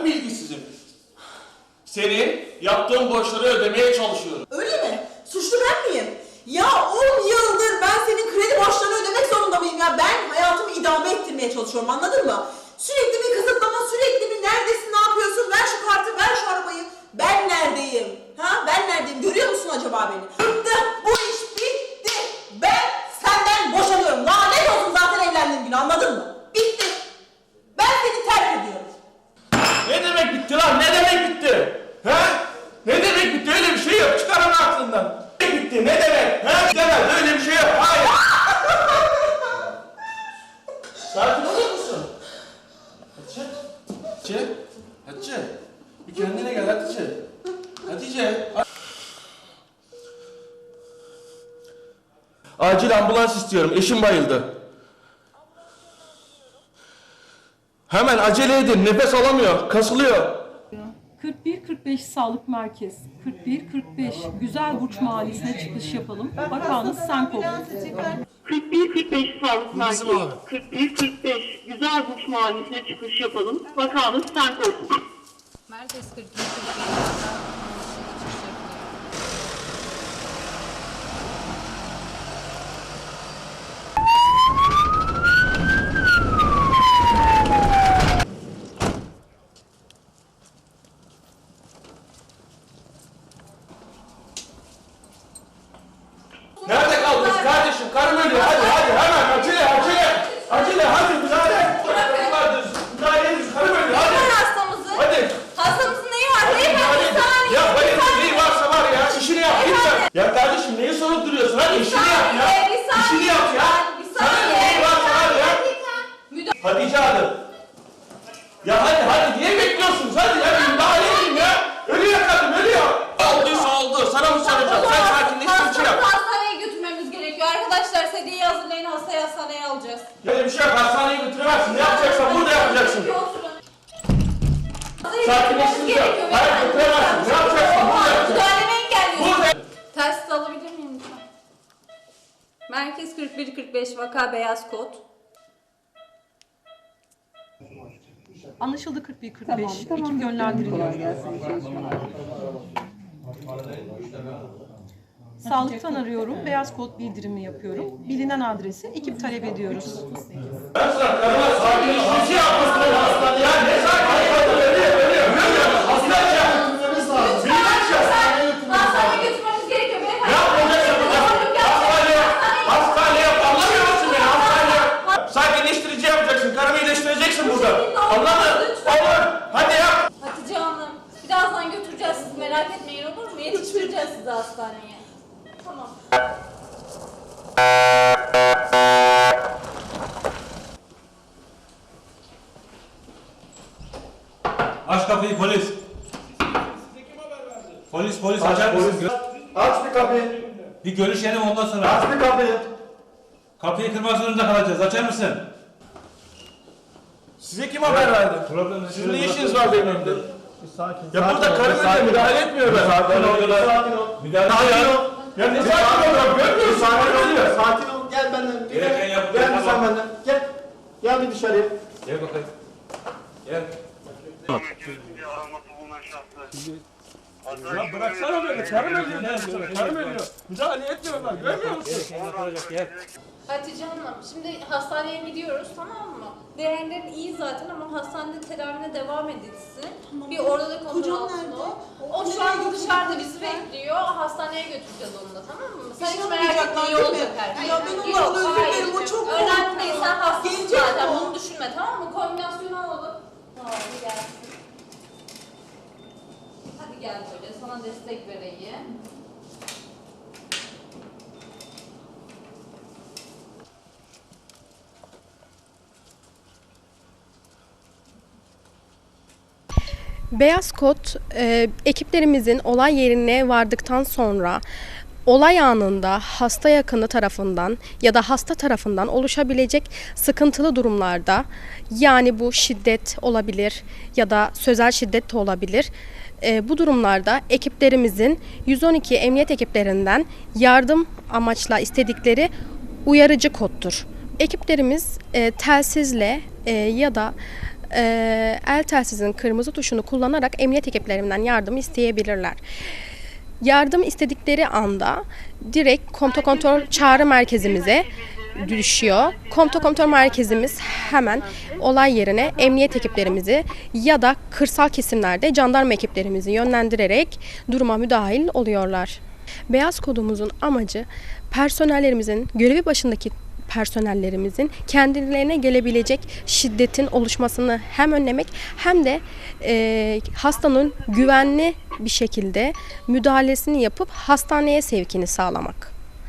Ben bilgisizim. Senin yaptığın borçları ödemeye çalışıyorum. Öyle mi? Suçlu ben miyim? Ya 10 yıldır ben senin kredi borçlarını ödemek zorunda mıyım ya? Ben hayatımı idame ettirmeye çalışıyorum anladın mı? Sürekli bir kısıtlama, sürekli bir neredesin, ne yapıyorsun, ver şu kartı, ver şu arabayı. Ben neredeyim? Ha? Ben neredeyim? Görüyor musun acaba beni? Bitti, bu iş bitti. Ben senden boşanıyorum. Lanet olsun zaten evlendiğim gün anladın mı? Bitti. Ben seni terk ediyorum. Ne demek bitti lan? Ne demek bitti? He? Ne demek bitti? Öyle bir şey yok. Çıkar onu aklından. Ne bitti? Ne demek? He? Demez. Öyle bir şey yok. Hayır. Musun? Hatice. Hatice. Hatice. Bir kendine gel Hatice. Hatice. Acil ambulans istiyorum. Eşim bayıldı. Hemen acele edin. Nefes alamıyor. Kasılıyor. 41-45 Sağlık Merkez. 41-45 Güzel Burç Mahallesi'ne çıkış yapalım. Bakanız Senkop. 41-45 Sağlık Merkezi. 41-45 Güzel Burç Mahallesi'ne çıkış yapalım. Vakanız Senkop. Merkez 42 41 Nerede kaldınız kardeşim? Karım ölüyor. Hadi hadi hemen acele acele. Acele hadi müdahale. Bırakın Müdahale edin. Karım ölüyor. Hadi. hastamızı. Hadi. Hastamızın neyi var? Hadi Beyefendi müdahale bir edin. saniye. Ya bir bayılır saniye. neyi varsa var ya. İşini yap. Git sen. Ya kardeşim neyi sorup duruyorsun? Hadi işini yap ya. saniye, bir saniye. İşini yap ya. Bir Sana saniye. neyi varsa var ya. Müdahale- Hatice Hanım. Ya hadi hadi niye bekliyorsunuz? Hadi ya bir müdahale edin ya. Ölüyor kadın ölüyor. Olduysa oldu. Sana mı soracağım? Sen sakinleş bir şey yap. Hastaneye götürmemiz gerekiyor. Arkadaşlar sedyeyi hazırlayın hastayı hastaneye alacağız. Böyle bir şey yok. Hastaneye götüremezsin. Ne yapacaksan burada yapacaksın. Sakinleşsin ya. gerekiyor. Hayır, götüremezsin. Ne yapacaksın? Burada yapacaksın. Müdahalemi engelliyorsun. Burada. Ters alabilir miyim lütfen? Merkez 41-45 vaka beyaz kod. Anlaşıldı 41-45. Ekip yönlendiriliyor. Sağlıktan arıyorum. Beyaz kod bildirimi yapıyorum. Bilinen adresi ekip talep ediyoruz. Ben sana karıma sakinleş. Bir şey yapmasın hastaneye. Ya ne sakin kadın ölüyor ölüyor. Görmüyor musun? Hasta ya. Bilmem ya. Hastaneye götürmemiz gerekiyor beyefendi. Ne yapacaksın burada? Hastaneye. Hastaneye. Anlamıyor musun beni? Hastaneye. Sakinleştirici yapacaksın. Karımı iyileştireceksin burada. Anladın? Olur. Hadi yap. Hatice Hanım, birazdan götüreceğiz sizi merak etmeyin olur mu? Yetiştireceğiz sizi hastaneye. Tamam. Aç kapıyı polis. Polis polis açar mısın? Aç bir kapıyı. Bir görüşelim ondan sonra. Aç bir kapıyı. Kapıyı kırmak zorunda kalacağız. Açar mısın? Size kim haber verdi? Problem Sizin ne işiniz var benim evimde? Sakin. Ya sakin burada ol. Müdahale etmiyor ben. Sakin ol. Sakin ol. Müdahale Sakin ol. Ya ne sakin ol? Görmüyor musun? Sakin ol. Sakin ol. Gel benden. Gereken Gel, yapılıyor, gel sen benden. Gel. Gel bir dışarıya. Gel bakayım. Gel. Ya bıraksana beni. Karım ölüyor. Karım ölüyor. Müdahale etmiyorlar. Görmüyor musun? Gel. Hatice Hanım, şimdi hastaneye gidiyoruz tamam mı? Değerlerin iyi zaten ama hastanede tedavine devam edilsin. bir orada da kontrol altında nerede? o. O O şu nereye an götürecek dışarıda bizi lütfen? bekliyor. Hastaneye götüreceğiz onu da tamam mı? Sen hiç şey merak etme iyi olacak her şey. Ya ben Yok, ondan özür hayır. dilerim, o çok Önemli değil sen hastasın Gelecek zaten o. bunu düşünme tamam mı? Kombinasyonu alalım. Tamam hadi gelsin. Hadi gel böyle sana destek vereyim. Beyaz kod e, ekiplerimizin olay yerine vardıktan sonra olay anında hasta yakını tarafından ya da hasta tarafından oluşabilecek sıkıntılı durumlarda yani bu şiddet olabilir ya da sözel şiddet de olabilir. E, bu durumlarda ekiplerimizin 112 emniyet ekiplerinden yardım amaçla istedikleri uyarıcı koddur. Ekiplerimiz e, telsizle e, ya da e, el telsizinin kırmızı tuşunu kullanarak emniyet ekiplerinden yardım isteyebilirler. Yardım istedikleri anda direkt komto kontrol çağrı merkezimize düşüyor. Komto kontrol merkezimiz hemen olay yerine emniyet ekiplerimizi ya da kırsal kesimlerde jandarma ekiplerimizi yönlendirerek duruma müdahil oluyorlar. Beyaz kodumuzun amacı personellerimizin görevi başındaki personellerimizin kendilerine gelebilecek şiddetin oluşmasını hem önlemek hem de e, hastanın güvenli bir şekilde müdahalesini yapıp hastaneye sevkini sağlamak.